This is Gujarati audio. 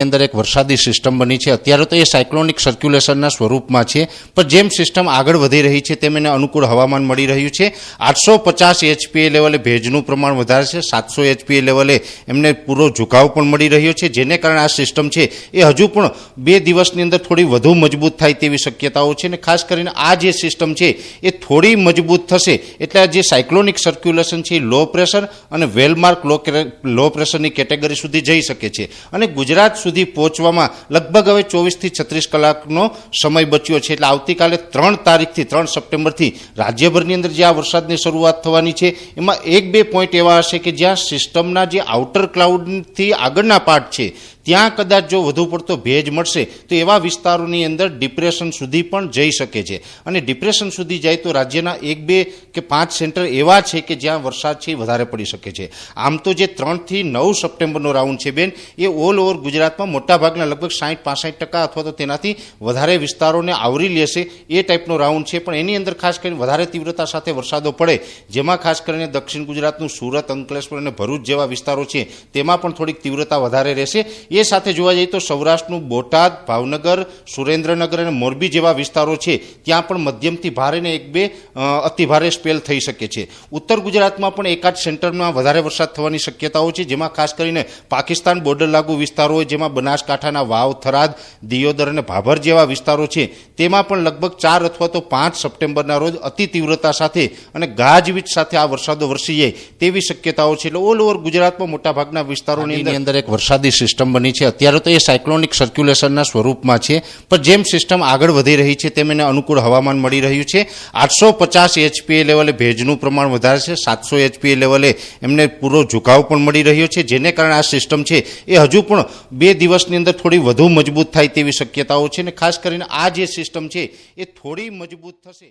અંદર એક વરસાદી સિસ્ટમ બની છે. અત્યારે તો એ સાયક્લોનિક સર્ક્યુલેશનના સ્વરૂપમાં છે. પણ જેમ સિસ્ટમ આગળ વધી રહી છે, તેમ એને અનુકૂળ હવામાન મળી રહ્યું છે. આઠસો પચાસ એચપીએ લેવલે ભેજનું પ્રમાણ વધારે છે. સાતસો એચપીએ લેવલે એમને પૂરો ઝુકાવ પણ મળી રહ્યો છે. જેને કારણે આ સિસ્ટમ છે, એ હજુ પણ બે દિવસની અંદર થોડી વધુ મજબૂત થાય તેવી શક્યતાઓ છે. અને ખાસ કરીને આ જે સિસ્ટમ છે, એ થોડી મજબૂત થશે. એટલે જે સાયક્લોનિક સર્ક્યુલેશન છે લો પ્રેશર અને વેલમાર્ક લો લો પ્રેશરની કેટેગરી સુધી જઈ શકે છે. અને ગુજરાત સુધી પહોંચવામાં લગભગ હવે ચોવીસથી છત્રીસ કલાકનો સમય બચ્યો છે. એટલે આવતીકાલે ત્રણ તારીખથી, ત્રણ સપ્ટેમ્બરથી રાજ્યભરની અંદર જે આ વરસાદની શરૂઆત થવાની છે, એમાં એક બે પોઈન્ટ એવા હશે કે જ્યાં સિસ્ટમના જે આઉટર ક્લાઉડથી આગળના પાર્ટ છે, ત્યાં કદાચ જો વધુ પડતો ભેજ મળશે, તો એવા વિસ્તારોની અંદર ડિપ્રેશન સુધી પણ જઈ શકે છે. અને ડિપ્રેશન સુધી જાય તો રાજ્યના એક, બે કે પાંચ સેન્ટર એવા છે કે જ્યાં વરસાદ છે વધારે પડી શકે છે. આમ તો જે ત્રણથી નવ સપ્ટેમ્બરનો રાઉન્ડ છે બેન, એ ઓલ ઓવર ગુજરાતમાં મોટાભાગના લગભગ સાઠ પાસઠ ટકા અથવા તો તેનાથી વધારે વિસ્તારોને આવરી લેશે એ ટાઈપનો રાઉન્ડ છે. પણ એની અંદર ખાસ કરીને વધારે તીવ્રતા સાથે વરસાદો પડે, જેમાં ખાસ કરીને દક્ષિણ ગુજરાતનું સુરત, અંકલેશ્વર અને ભરૂચ જેવા વિસ્તારો છે, તેમાં પણ થોડીક તીવ્રતા વધારે રહેશે. એ સાથે જોવા જઈએ તો સૌરાષ્ટ્રનું બોટાદ, ભાવનગર, સુરેન્દ્રનગર અને મોરબી જેવા વિસ્તારો છે, ત્યાં પણ મધ્યમથી ભારે ને એક, બે અતિભારે સ્પેલ થઈ શકે છે. ઉત્તર ગુજરાતમાં પણ એકાદ સેન્ટરમાં વધારે વરસાદ થવાની શક્યતાઓ છે જેમાં ખાસ કરીને પાકિસ્તાન બોર્ડર લાગુ વિસ્તારો જેમાં બનાસકાંઠાના વાવ થરાદ દિયોદર અને ભાભર જેવા વિસ્તારો છે. તેમાં પણ લગભગ ચાર અથવા તો પાંચ સપ્ટેમ્બરના રોજ અતિ તીવ્રતા સાથે અને ગાજવીજ સાથે આ વરસાદો વરસી જાય તેવી શક્યતાઓ છે. એટલે ઓલ ઓવર ગુજરાતમાં મોટાભાગના વિસ્તારોની અંદર એક વરસાદી સિસ્ટમ બની છે. અત્યારે તો એ સાયક્લોનિક સર્ક્યુલેશનના સ્વરૂપમાં છે. પણ જેમ સિસ્ટમ આગળ વધી રહી છે તેમ એને અનુકૂળ હવામાન મળી રહ્યું છે. આઠસો પચાસ એચપીએ લેવલે ભેજનું પ્રમાણ વધારે છે. સાતસો એચપીએ લેવલે એમને પૂરો ઝુકાવ પણ મળી રહ્યો છે. જેને કારણે આ સિસ્ટમ છે એ હજુ પણ બે દિવસની અંદર થોડી વધુ મજબૂત થાય તેવી શક્યતાઓ છે અને ખાસ કરીને આ જે સિસ્ટમ છે એ થોડી મજબૂત થશે.